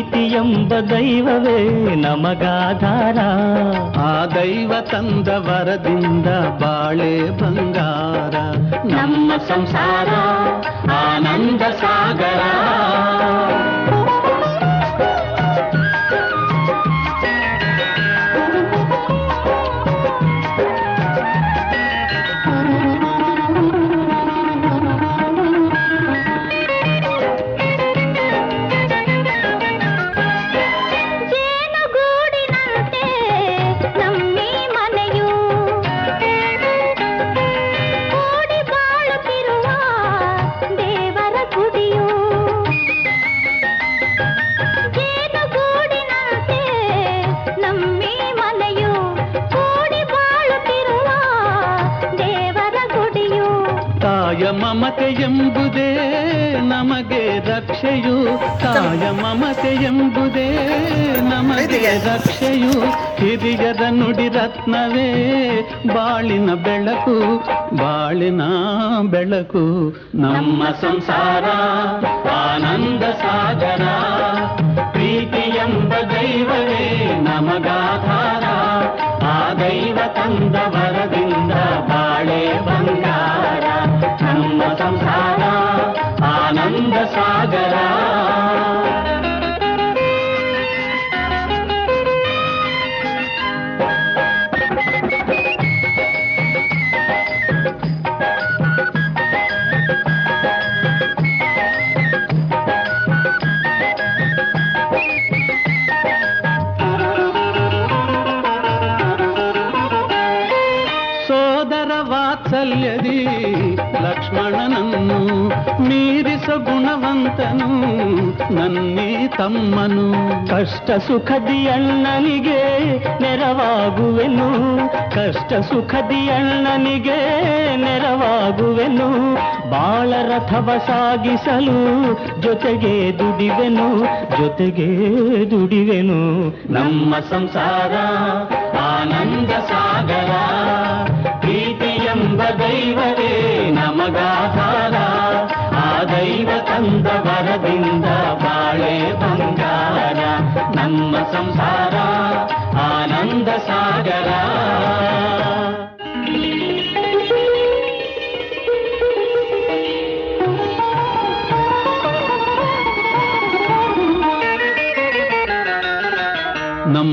ಪ್ರೀತಿ ಎಂಬ ದೈವವೇ ನಮಗಾಧಾರ ಆ ದೈವ ತಂದ ವರದಿಂದ ಬಾಳೆ ಬಂಗಾರ ನಮ್ಮ ಸಂಸಾರ ಆನಂದ ಸಾಗರ ಮಮತೆ ಎಂಬುದೇ ನಮಗೆ ರಕ್ಷೆಯು. ತಾಯ ಮಮತೆ ಎಂಬುದೇ ನಮಗೆ ರಕ್ಷೆಯು. ಹಿರಿಯರ ನುಡಿ ರತ್ನವೇ ಬಾಳಿನ ಬೆಳಕು ಬಾಳಿನ ಬೆಳಕು. ನಮ್ಮ ಸಂಸಾರ ಆನಂದ ಸಾಗರ ಪ್ರೀತಿ ಎಂಬ ದೈವವೇ ನಮಗಾಧಾರ. ಆ ದೈವ ತಂದ ನಮ್ಮ ಸಂಸಾರ ಆನಂದ ಸಾಗರ ಸೋದರ ಗುಣವಂತನು ನನ್ನಿ ತಮ್ಮನು. ಕಷ್ಟ ಸುಖದಿ ಅಣ್ಣನಿಗೆ ನೆರವಾಗುವೆನು. ಕಷ್ಟ ಸುಖದಿ ಅಣ್ಣನಿಗೆ ನೆರವಾಗುವೆನು. ಬಾಳ ರಥವ ಸಾಗಿಸಲು ಜೊತೆಗೆ ದುಡಿವೆನು ಜೊತೆಗೆ ದುಡಿವೆನು. ನಮ್ಮ ಸಂಸಾರ ಆನಂದ ಸಾಗರ ಪ್ರೀತಿ ಎಂಬ ದೈವವೇ ನಮಗಾಧಾರ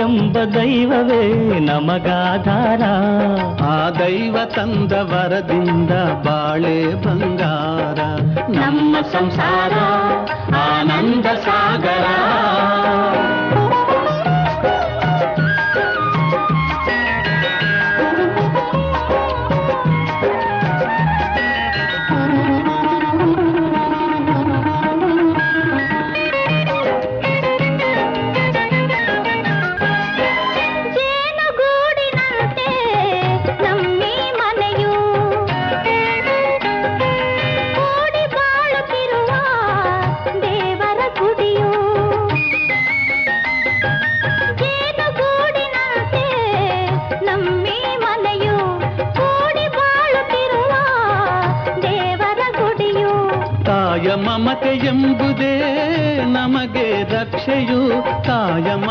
ಎಂಬ ದೈವವೇ ನಮಗಾಧಾರ ಆ ದೈವ ತಂದ ವರದಿಂದ ಬಾಳೆ ಬಂಗಾರ ನಮ್ಮ ಸಂಸಾರ ಆನಂದ ಸಾಗರ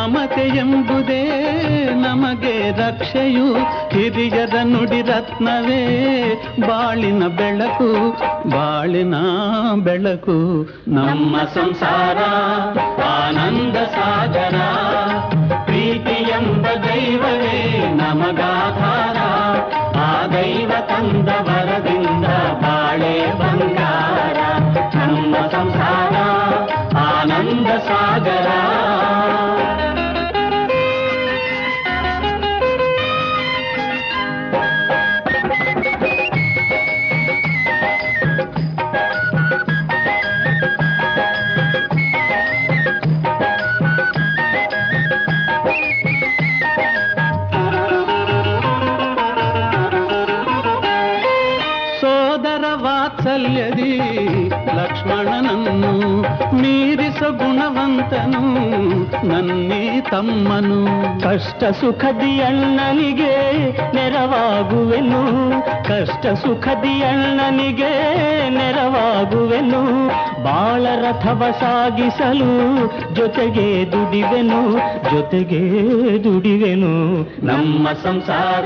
ತಾಯ ಮಮತೆ ಎಂಬುದೇ ನಮಗೆ ರಕ್ಷೆಯು. ಹಿರಿಯರ ನುಡಿ ರತ್ನವೇ, ಬಾಳಿನ ಬೆಳಕು ಬಾಳಿನ ಬೆಳಕು. ನಮ್ಮ ಸಂಸಾರ, ಆನಂದ ಸಾಗರ ಎಂಬ ದೈವವೇ ನಮಗಾಧಾರ. ಆ ದೈವ ತಂದ ನನ್ನಿ ತಮ್ಮನು. ಕಷ್ಟ ಸುಖದಿ ಅಣ್ಣನಿಗೆ ನೆರವಾಗುವೆನು. ಕಷ್ಟ ಸುಖದಿ ಅಣ್ಣನಿಗೆ ನೆರವಾಗುವೆನು. ಬಾಳ ರಥವ ಸಾಗಿಸಲು ಜೊತೆಗೆ ದುಡಿವೆನು. ಜೊತೆಗೆ ದುಡಿವೆನು. ನಮ್ಮ ಸಂಸಾರ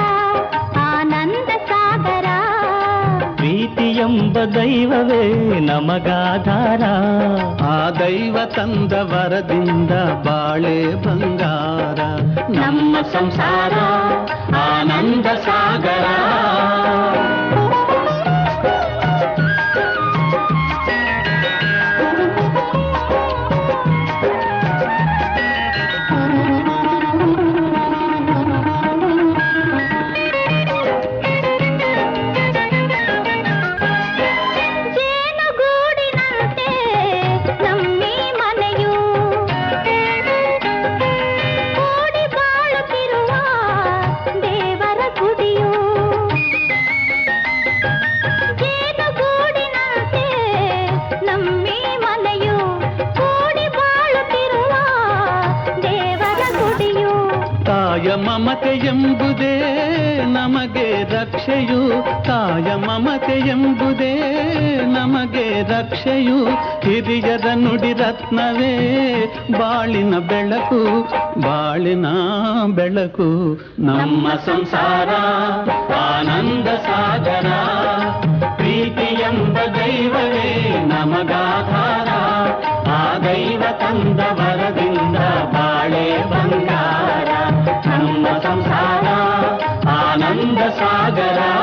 ಪ್ರೀತಿ ಎಂಬ ದೈವವೇ ನಮಗಾಧಾರ ಆ ದೈವ ತಂದ ವರದಿಂದ ಬಾಳೆ ಬಂಗಾರ ನಮ್ಮ ಸಂಸಾರ ಆನಂದ ಸಾಗರ ಮಮತೆ ಎಂಬುದೇ ನಮಗೆ ರಕ್ಷೆಯು. ತಾಯ ಮಮತೆ ಎಂಬುದೇ ನಮಗೆ ರಕ್ಷೆಯು. ಹಿರಿಯರ ನುಡಿ ರತ್ನವೇ, ಬಾಳಿನ ಬೆಳಕು ಬಾಳಿನ ಬೆಳಕು. ನಮ್ಮ ಸಂಸಾರ ಆನಂದ ಸಾಗರ ಆನಂದ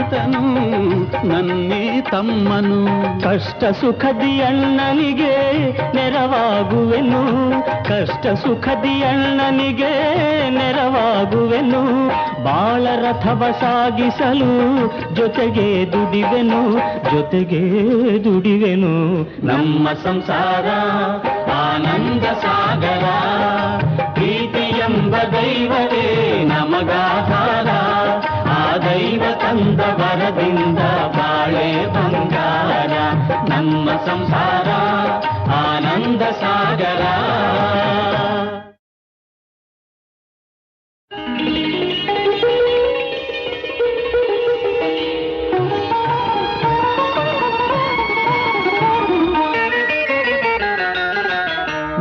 ಗುಣವಂತನು ನನ್ನೇ ತಮ್ಮನು. ಕಷ್ಟ ಸುಖದಿ ಅಣ್ಣನಿಗೆ ನೆರವಾಗುವೆನು. ಕಷ್ಟ ಸುಖದಿ ಅಣ್ಣನಿಗೆ ನೆರವಾಗುವೆನು. ಬಾಳ ರಥವ ಸಾಗಿಸಲು ಜೊತೆಗೆ ದುಡಿವೆನು ಜೊತೆಗೆ ದುಡಿವೆನು. ನಮ್ಮ ಸಂಸಾರ ಆನಂದ ಸಾಗರ ಪ್ರೀತಿ ಎಂಬ ದೈವವೇ ನಮಗಾಧಾರ.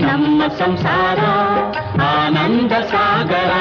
ನಮ್ಮ ಸಂಸಾರ ಆನಂದ ಸಾಗರ